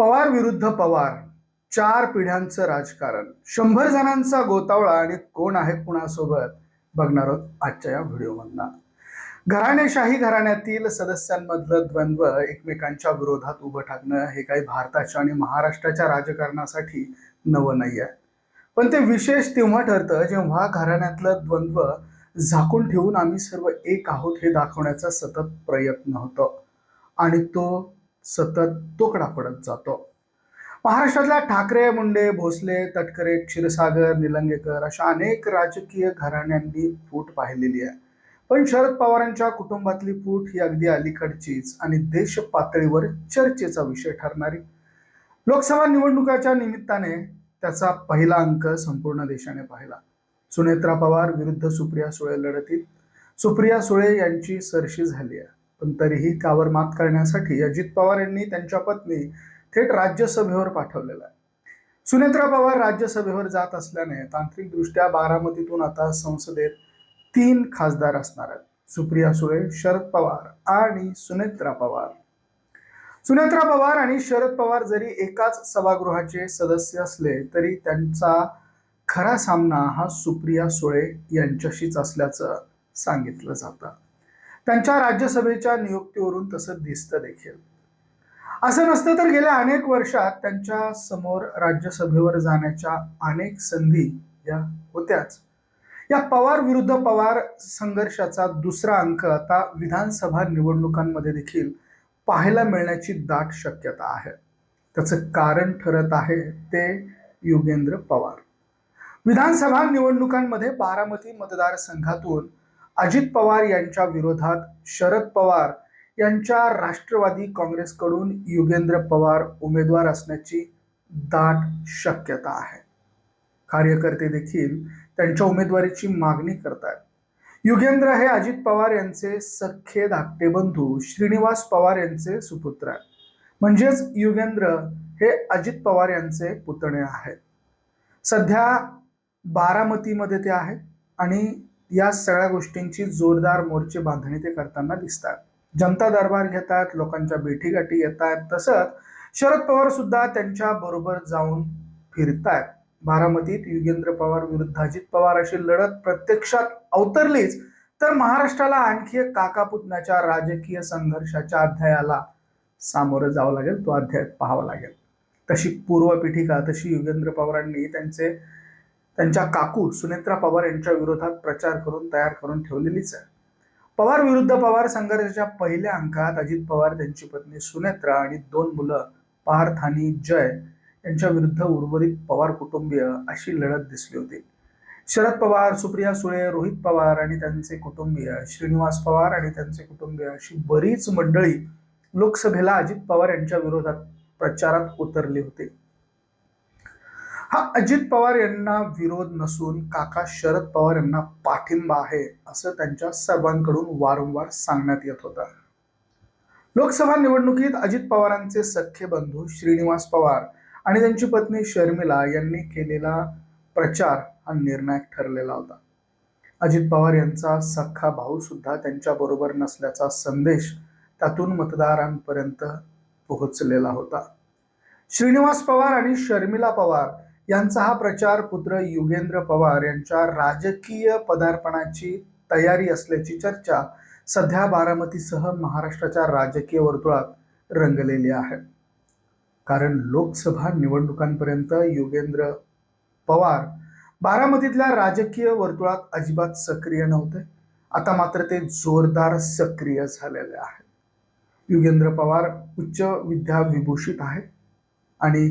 पवार विरुद्ध पवार चार पिढ्यांचं राजकारण. शंभर जणांचा गोतावळा आणि कोण आहे कुणासोबत? बघणार आहोत आजच्या या व्हिडिओमधनं. घराणेशाही घराण्यातील सदस्यांमधलं द्वंद्व एकमेकांच्या विरोधात उभं ठाकणं हे काही भारताच्या आणि महाराष्ट्राच्या राजकारणासाठी नवं नाही आहे पण ते विशेष तेव्हा ठरतं जेव्हा घराण्यातलं द्वंद्व झाकून ठेवून आम्ही सर्व एक आहोत हे दाखवण्याचा सतत प्रयत्न होतो. आणि तो सतत तोकडा पडत जातो. महाराष्ट्रातल्या ठाकरे मुंडे भोसले तटकरे क्षीरसागर निलंगेकर अशा अनेक राजकीय घराण्यांनी फूट पाहिलेली आहे. पण शरद पवारांच्या कुटुंबातली फूट ही अगदी अलीकडचीच आणि देश पातळीवर चर्चेचा विषय ठरणारी. लोकसभा निवडणुकाच्या निमित्ताने त्याचा पहिला अंक संपूर्ण देशाने पाहिला. सुनेत्रा पवार विरुद्ध सुप्रिया सुळे लढतीत सुप्रिया सुळे यांची सरशी झाली आहे. पण तरीही त्यावर मात करण्यासाठी अजित पवार यांनी त्यांच्या पत्नी थेट राज्यसभेवर पाठवलेला आहे. सुनेत्रा पवार राज्यसभेवर जात असल्याने तांत्रिकदृष्ट्या बारामतीतून आता संसदेत तीन खासदार असणार आहेत. सुप्रिया सुळे शरद पवार आणि सुनेत्रा पवार. सुनेत्रा पवार आणि शरद पवार जरी एकाच सभागृहाचे सदस्य असले तरी त्यांचा खरा सामना हा सुप्रिया सुळे यांच्याशीच असल्याचं सांगितलं जातं. त्यांच्या राज्यसभेच्या नियुक्तीवरून तसं दिसतं देखील. असं नसतं तर गेल्या अनेक वर्षात त्यांच्यासमोर राज्यसभेवर जाण्याच्या अनेक संधी या होत्याच. या पवार विरुद्ध पवार संघर्षाचा दुसरा अंक आता विधानसभा निवडणुकांमध्ये देखील पाहायला मिळण्याची दाट शक्यता आहे. त्याचं कारण ठरत आहे ते युगेंद्र पवार. विधानसभा निवडणुकांमध्ये बारामती मतदारसंघातून अजित पवार यांच्या विरोधात शरद पवार यांच्या राष्ट्रवादी काँग्रेसकडून युगेंद्र पवार उमेदवार असण्याची दाट शक्यता आहे. कार्यकर्ते देखील त्यांच्या उमेदवारीची मागणी करतात युगेंद्र हे अजित पवार यांचे सख्खे धाकटे बंधू श्रीनिवास पवार यांचे सुपुत्र आहेत. म्हणजेच युगेंद्र हे अजित पवार यांचे पुतणे आहेत. सध्या बारामतीमध्ये ते आहेत आणि या सगळ्या गोष्टींची जोरदार मोर्चे बांधणी ते करताना दिसतात. जनता दरबार घेतात लोकांच्या भेटीगाठी येतात तसंच शरद पवार सुद्धा त्यांच्या बरोबर जाऊन फिरतायत. बारामतीत युगेंद्र पवार विरुद्ध अजित पवार अशी लढत प्रत्यक्षात अवतरलीच तर महाराष्ट्राला आणखी एक काका पुतण्याच्या राजकीय संघर्षाच्या अध्यायाला सामोरं जावं लागेल तो अध्याय पाहावा लागेल. तशी पूर्वपीठिका तशी युगेंद्र पवारांनी त्यांचे त्यांच्या काकू सुनेत्रा पवार यांच्या विरोधात प्रचार करून तयार करून ठेवलेलीच आहे. पवार विरुद्ध पवार संघर्षाच्या पहिल्या अंकात अजित पवार त्यांची पत्नी सुनेत्रा आणि दोन मुलं पार्थ आणि जय यांच्या विरुद्ध उर्वरित पवार कुटुंबीय अशी लढत दिसली होती. शरद पवार सुप्रिया सुळे रोहित पवार आणि त्यांचे कुटुंबीय श्रीनिवास पवार आणि त्यांचे कुटुंबीय अशी बरीच मंडळी लोकसभेला अजित पवार यांच्या विरोधात प्रचारात उतरली होती. हा अजित पवार यांना विरोध नसून काका शरद पवार यांना पाठिंबा आहे असं त्यांच्या सर्वांकडून वारंवार सांगण्यात येत होतं. लोकसभा निवडणुकीत अजित पवारांचे सख्खे बंधू श्रीनिवास पवार आणि त्यांची पत्नी शर्मिला यांनी केलेला प्रचार हा निर्णायक ठरलेला होता. अजित पवार यांचा सख्खा भाऊ सुद्धा त्यांच्या बरोबर नसल्याचा संदेश त्यातून मतदारांपर्यंत पोहोचलेला होता. श्रीनिवास पवार आणि शर्मिला पवार यांचा हा प्रचार पुत्र युगेंद्र पवार यांच्या राजकीय पदार्पणाची तयारी असल्याची चर्चा सध्या बारामतीसह महाराष्ट्राच्या राजकीय वर्तुळात रंगलेली आहे. कारण लोकसभा निवडणुकांपर्यंत युगेंद्र पवार बारामतीतल्या राजकीय वर्तुळात अजिबात सक्रिय नव्हते. आता मात्र ते जोरदार सक्रिय झालेले आहेत. युगेंद्र पवार उच्च विद्या विभूषित आहेत आणि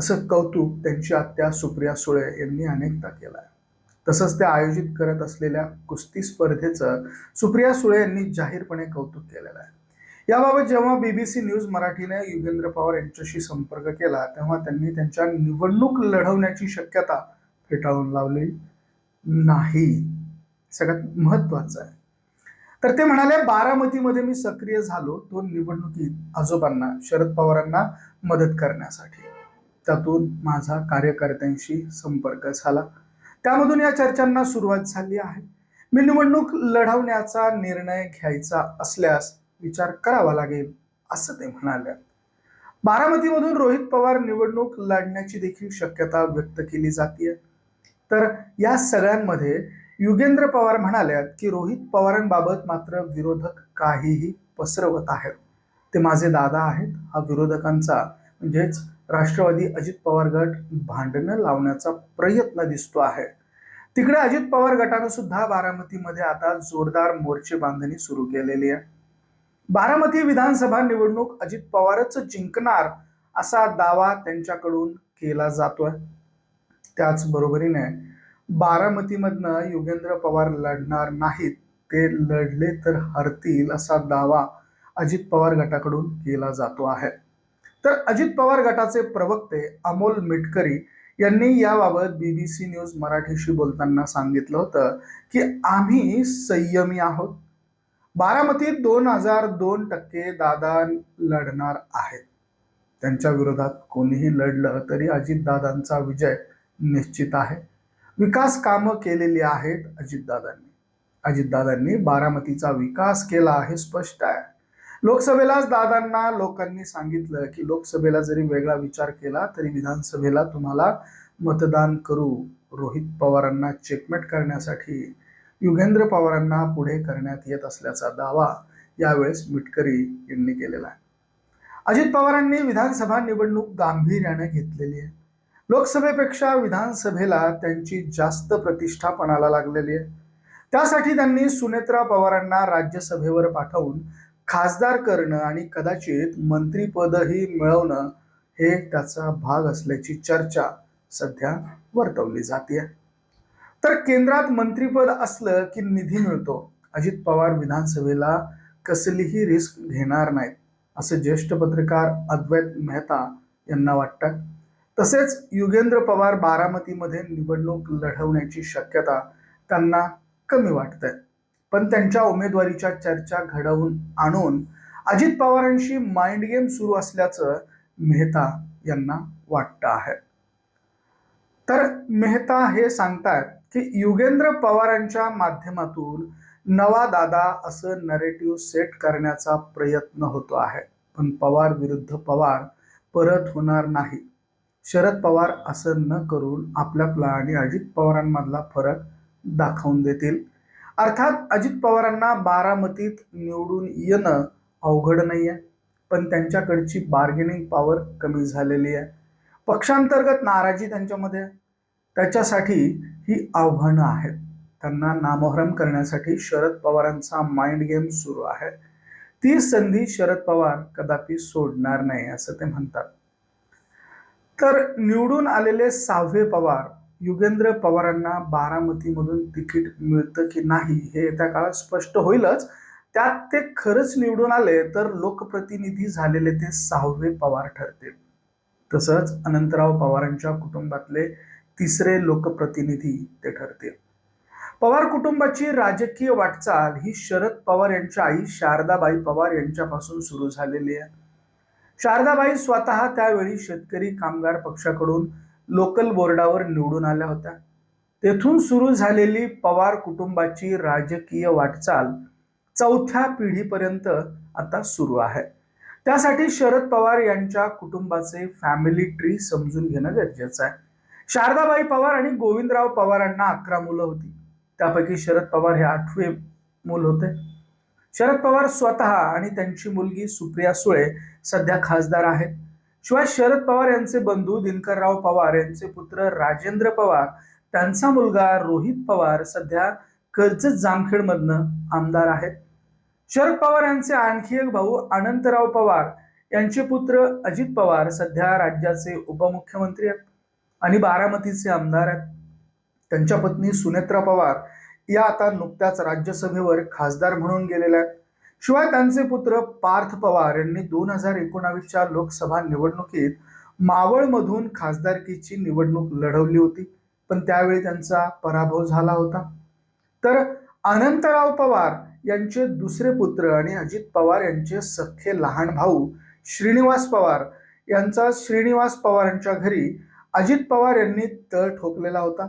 असं कौतुक त्यांची आत्या सुप्रिया सुळे यांनी अनेकदा केलं आहे तसंच ते आयोजित करत असलेल्या कुस्ती स्पर्धेचं सुप्रिया सुळे यांनी जाहीरपणे कौतुक केलेलं आहे. याबाबत जेव्हा बीबीसी न्यूज मराठीने युगेंद्र पवार यांच्याशी संपर्क केला तेव्हा त्यांनी त्यांच्या निवडणूक लढवण्याची शक्यता फेटाळून लावली नाही. सगळ्यात महत्वाचं आहे. तर ते म्हणाले बारामतीमध्ये मी सक्रिय झालो तो निवडणुकीत आजोबांना शरद पवारांना मदत करण्यासाठी. त्यातून माझा कार्यकर्त्यांशी संपर्क झाला. त्यामधून या चर्चांना सुरुवात झाली आहे. मी निवडणूक लढवण्याचा निर्णय घ्यायचा असल्यास विचार करावा लागेल असं ते म्हणाले. बारामतीमधून रोहित पवार निवडणूक लढण्याची देखील शक्यता व्यक्त केली जाते तर या सगळ्यांमध्ये युगेंद्र पवार म्हणाल्यात की रोहित पवारांबाबत मात्र विरोधक काहीही पसरवत आहेत. ते माझे दादा आहेत. हा विरोधकांचा म्हणजेच राष्ट्रवादी अजित पवार गट भांडणं लावण्याचा प्रयत्न दिसतो आहे. तिकडे अजित पवार गटानं सुद्धा बारामतीमध्ये आता जोरदार मोर्चे बांधणी सुरू केलेली आहे. बारामती विधानसभा निवडणूक अजित पवारच जिंकणार असा दावा त्यांच्याकडून केला जातोय. त्याचबरोबरीने बारामतीमधनं युगेंद्र पवार लढणार नाहीत ते लढले तर हरतील असा दावा अजित पवार गटाकडून केला जातो आहे. तर अजित पवार गटाचे प्रवक्ते अमोल मिटकरी यांनी याबाबत बी बी सी न्यूज मराठीशी बोलताना सांगितलं होतं की आम्ही संयमी आहोत. बारामतीत दोन हजार दोन टक्के दादा लढणार आहेत. त्यांच्या विरोधात कोणीही लढलं तरी अजितदादांचा विजय निश्चित आहे. विकास कामं केलेली आहेत अजितदादांनी अजितदादांनी बारामतीचा विकास केला हे स्पष्ट आहे. लोकसभेलाच दादांना लोकांनी सांगितलं की लोकसभेला जरी वेगळा विचार केला तरी विधानसभेला तुम्हाला मतदान करू. रोहित पवारांना चेकमेट करण्यासाठी युगेंद्र पवारांना पुढे करण्यात येत असल्याचा दावा यावेळेस मिटकरी यांनी केलेला आहे. अजित पवारांनी विधानसभा निवडणूक गांभीर्याने घेतलेली आहे. लोकसभेपेक्षा विधानसभेला त्यांची जास्त प्रतिष्ठा पणाला लागलेली आहे. त्यासाठी त्यांनी सुनेत्रा पवारांना राज्यसभेवर पाठवून खासदार करणं आणि कदाचित मंत्रीपदही मिळवणं हे त्याचा भाग असल्याची चर्चा सध्या वर्तवली जाते तर केंद्रात मंत्रीपद असलं की निधी मिळतो. अजित पवार विधानसभेला कसलीही रिस्क घेणार नाहीत असं ज्येष्ठ पत्रकार अद्वैत मेहता यांना वाटतं. तसेच युगेंद्र पवार बारामतीमध्ये निवडणूक लढवण्याची शक्यता त्यांना कमी वाटते पण त्यांच्या उमेदवारीच्या चर्चा घडवून आणून अजित पवारांशी माइंड गेम सुरू असल्याचं मेहता यांना वाटतं आहे. तर मेहता हे सांगतात की युगेंद्र पवारांच्या माध्यमातून नवा दादा असं नरेटिव्ह सेट करण्याचा प्रयत्न होतो आहे. पण पवार विरुद्ध पवार परत होणार नाही. शरद पवार असं न करून आपल्या आणि अजित पवारांमधला फरक दाखवून देतील. अर्थात अजित पवारांना बारामतीत निवडून येणं अवघड नाही आहे पण त्यांच्याकडची बार्गेनिंग पॉवर कमी झालेली आहे. पक्षांतर्गत नाराजी त्यांच्यामध्ये त्याच्यासाठी ही आव्हानं आहेत. त्यांना नामोहरम करण्यासाठी शरद पवारांचा माइंड गेम सुरू आहे. ती संधी शरद पवार कदापि सोडणार नाही असं ते म्हणतात. तर निवडून आलेले सहावे पवार युगेंद्र पवारांना बारामतीमधून तिकीट मिळतं की नाही हे येत्या काळात स्पष्ट होईलच. त्यात ते खरंच निवडून आले तर लोकप्रतिनिधी झालेले ते सहावे पवार ठरतील. तसंच अनंतराव पवारांच्या कुटुंबातले तिसरे लोकप्रतिनिधी ते ठरतील. पवार कुटुंबाची राजकीय वाटचाल ही शरद पवार यांच्या आई शारदाबाई पवार यांच्यापासून सुरू झालेली आहे. शारदाबाई स्वतः त्यावेळी शेतकरी कामगार पक्षाकडून लोकल बोर्डावर निवडून आल्या होत्या. तेथून सुरू झालेली पवार कुटुंबाची राजकीय वाटचाल चौथ्या पिढीपर्यंत आता सुरू आहे. त्यासाठी शरद पवार यांच्या कुटुंबाचे फॅमिली ट्री समजून घेणं गरजेचं आहे. शारदाबाई पवार आणि गोविंदराव पवारांना अकरा मुलं होती. त्यापैकी शरद पवार हे आठवे मूल होते. शरद पवार स्वतः आणि त्यांची मुलगी सुप्रिया सुळे सध्या खासदार आहेत. शिवाय शरद पवार यांचे बंधू दिनकरराव पवार यांचे पुत्र राजेंद्र पवार त्यांचा मुलगा रोहित पवार सध्या कर्जत जामखेडमधनं आमदार आहेत. शरद पवार यांचे आणखी एक भाऊ अनंतराव पवार यांचे पुत्र अजित पवार सध्या राज्याचे उपमुख्यमंत्री आहेत आणि बारामतीचे आमदार आहेत. त्यांच्या पत्नी सुनेत्रा पवार या आता नुकत्याच राज्यसभेवर खासदार म्हणून गेलेल्या आहेत. शिवाय त्यांचे पुत्र पार्थ पवार यांनी दोन हजार एकोणावीसच्या लोकसभा निवडणुकीत मावळमधून खासदारकीची निवडणूक लढवली होती. पण त्यावेळी त्यांचा पराभव झाला होता. तर अनंतराव पवार यांचे दुसरे पुत्र आणि अजित पवार यांचे सख्खे लहान भाऊ श्रीनिवास पवार यांचा श्रीनिवास पवार यांच्या घरी अजित पवार यांनी तळ ठोकलेला होता.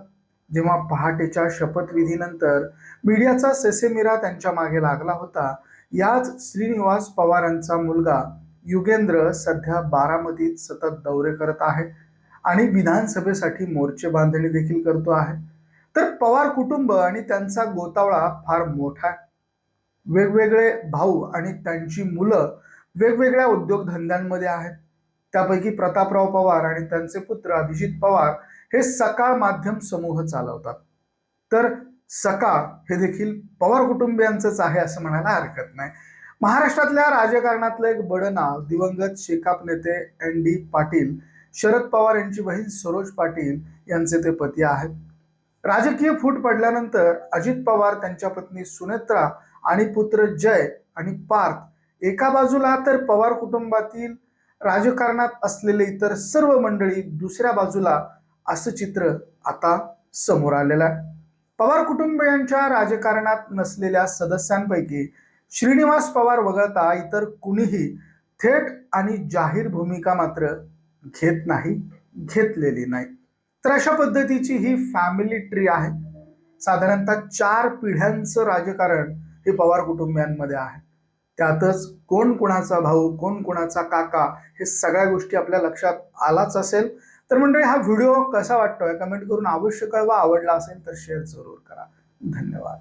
जेव्हा पहाटेच्या शपथविधीनंतर मीडियाचा सेसेमिरा त्यांच्या मागे लागला होता. याच श्रीनिवास पवारांचा मुलगा युगेंद्र सध्या बारामतीत सतत दौरे करत आहे आणि विधानसभेसाठी मोर्चे बांधणी देखील करतो आहे. तर पवार कुटुंब आणि त्यांचा गोतावळा फार मोठा आहे. वेगवेगळे भाऊ आणि त्यांची मुलं वेगवेगळ्या उद्योगधंद्यांमध्ये आहेत. त्यापैकी प्रतापराव पवार आणि त्यांचे पुत्र अभिजित पवार हे सकाळ माध्यम समूह चालवतात. तर सकाळ हे देखील पवार कुटुंबियांचंच आहे असं म्हणायला हरकत नाही. महाराष्ट्रातल्या राजकारणातलं एक बडं नाव दिवंगत शेकाप नेते एन डी पाटील शरद पवार यांची बहीण सरोज पाटील यांचे ते पती आहेत. राजकीय फूट पडल्यानंतर अजित पवार त्यांच्या पत्नी सुनेत्रा आणि पुत्र जय आणि पार्थ एका बाजूला तर पवार कुटुंबातील राजकारणात असलेले इतर सर्व मंडळी दुसऱ्या बाजूला असं चित्र आता समोर आलेलं आहे. पवार कुटुंबियांच्या राजकारणात नसलेल्या सदस्यांपैकी श्रीनिवास पवार वगळता इतर कुणीही थेट आणि जाहीर भूमिका मात्र घेत नाही घेतलेली नाही. तर अशा पद्धतीची ही फॅमिली ट्री आहे. साधारणतः चार पिढ्यांचं राजकारण हे पवार कुटुंबियांमध्ये आहे. त्यातच कोण कुणाचा भाऊ कोण कुणाचा काका हे सगळ्या गोष्टी आपल्या लक्षात आलाच असेल. तर मंडळी हा व्हिडिओ कसा वाटतोय? कमेंट करून अवश्य कळवा. आवडला असेल तर शेअर जरूर करा. धन्यवाद.